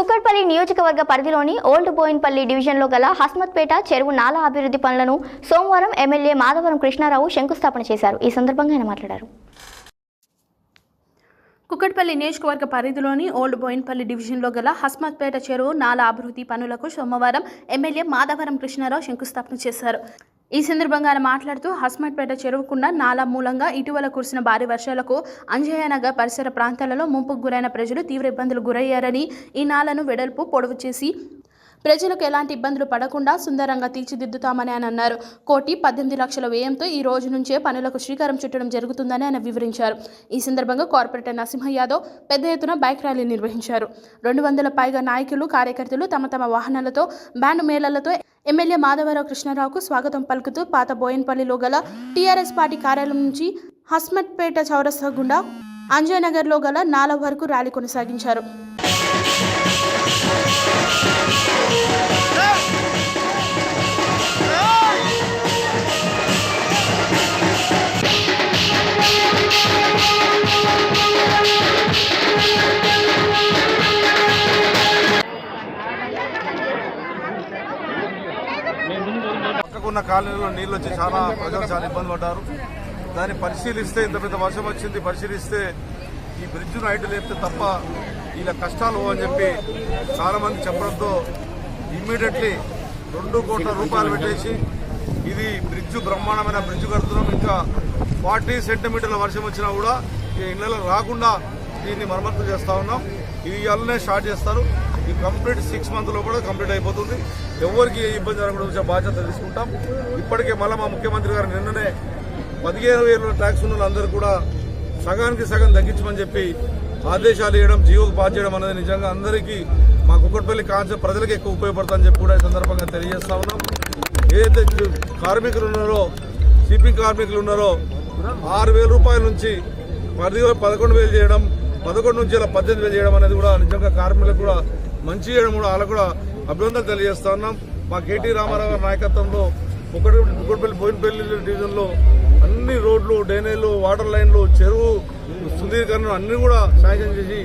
కుక్కట్పల్లి నియోజకవర్గ పరిధిలోని ఓల్డ్ బోయిన్పల్లి డివిజన్లో గల హస్మత్పేట చెరువు నాలా అభివృద్ధి పనులను సోమవారం ఎమ్మెల్యే మాధవరం కృష్ణారావు శంకుస్థాపన చేశారు. ఈ సందర్భంగా ఆయన మాట్లాడారు. కుక్కట్పల్లి నియోజకవర్గ పరిధిలోని ఓల్డ్ బోయిన్పల్లి డివిజన్లో గల హస్మత్పేట చెరువు నాలా అభివృద్ధి పనులకు సోమవారం ఎమ్మెల్యే మాధవరం కృష్ణారావు శంకుస్థాపన చేశారు. ఈ సందర్భంగా ఆయన మాట్లాడుతూ హస్మట్పేట చెరువుకున్న నాలా మూలంగా ఇటీవల కురిసిన భారీ వర్షాలకు అంజయ్యనగర్ పరిసర ప్రాంతాలలో ముంపుకు గురైన ప్రజలు తీవ్ర ఇబ్బందులు గురయ్యారని ఈ నాలను వెడల్పు పొడవు చేసి ప్రజలకు ఎలాంటి ఇబ్బందులు పడకుండా సుందరంగా తీర్చిదిద్దుతామని ఆయన అన్నారు. కోటి పద్దెనిమిది లక్షల వ్యయంతో ఈ రోజు నుంచే పనులకు శ్రీకారం చుట్టడం జరుగుతుందని ఆయన వివరించారు. ఈ సందర్భంగా కార్పొరేటర్ నరసింహ యాదవ్ పెద్ద ఎత్తున బైక్ ర్యాలీ నిర్వహించారు. రెండు వందల పైగా నాయకులు కార్యకర్తలు తమ తమ వాహనాలతో బ్యాండ్ మేళలతో ఎమ్మెల్యే మాధవరావు కృష్ణారావుకు స్వాగతం పలుకుతూ పాత బోయన్పల్లిలో గల టీఆర్ఎస్ పార్టీ కార్యాలయం నుంచి హస్మత్పేట చౌరస్తా గుండా అంజయనగర్లో గల నాల వరకు ర్యాలీ కొనసాగించారు. పక్కకున్న కాలనీలో నీళ్ళు వచ్చి చాలా ప్రజలు చాలా ఇబ్బంది పడ్డారు. దాన్ని పరిశీలిస్తే ఇంత పెద్ద వర్షం వచ్చింది పరిశీలిస్తే ఈ బ్రిడ్జ్ను నైట్ లేపితే తప్ప ఇలా కష్టాలు అని చెప్పి చాలా మంది చెప్పడంతో ఇమ్మీడియట్లీ రెండు కోట్ల రూపాయలు పెట్టేసి ఇది బ్రిడ్జ్ బ్రహ్మాండమైన బ్రిడ్జ్ కడుతున్నాం. ఇంకా ఫార్టీ సెంటీమీటర్ల వర్షం వచ్చినా కూడా ఈ ఇళ్ళలో రాకుండా దీన్ని మరమ్మతులు చేస్తా ఉన్నాం. ఇది ఇవాళనే స్టార్ట్ చేస్తారు. ఈ కంప్లీట్ సిక్స్ మంత్లో కూడా కంప్లీట్ అయిపోతుంది. ఎవరికి ఇబ్బంది జరగకుండా బాధ్యత తీసుకుంటాం. ఇప్పటికే మళ్ళీ మా ముఖ్యమంత్రి గారు నిన్ననే పదిహేను వేల ట్యాక్స్ ఉన్న వాళ్ళందరూ కూడా సగానికి సగం తగ్గించమని చెప్పి ఆదేశాలు ఇవ్వడం జీవోకు పాస్ చేయడం అనేది నిజంగా అందరికీ మా కుక్కట్పల్లి కాన్సెప్ట్ ప్రజలకు ఎక్కువ ఉపయోగపడుతుందని చెప్పి కూడా ఈ సందర్భంగా తెలియజేస్తా ఉన్నాం. ఏదైతే కార్మికులు ఉన్నారో షిప్పింగ్ కార్మికులు ఉన్నారో ఆరు వేల రూపాయల నుంచి పది పదకొండు వేలు చేయడం పదకొండు నుంచి ఇలా పద్దెనిమిది వేలు చేయడం అనేది కూడా నిజంగా కార్మికులకు కూడా మంచి చేయడం కూడా వాళ్ళకు కూడా అభినందనలు తెలియజేస్తా ఉన్నాం. మా కేటీ రామారావు గారి నాయకత్వంలో ఒకటి కుక్కడపల్లి బోయినపల్లి డివిజన్లో అన్ని రోడ్లు డ్రైనేళ్ళు వాటర్ లైన్లు చెరువు సుందరీకరణ అన్ని కూడా శాంక్షన్ చేసి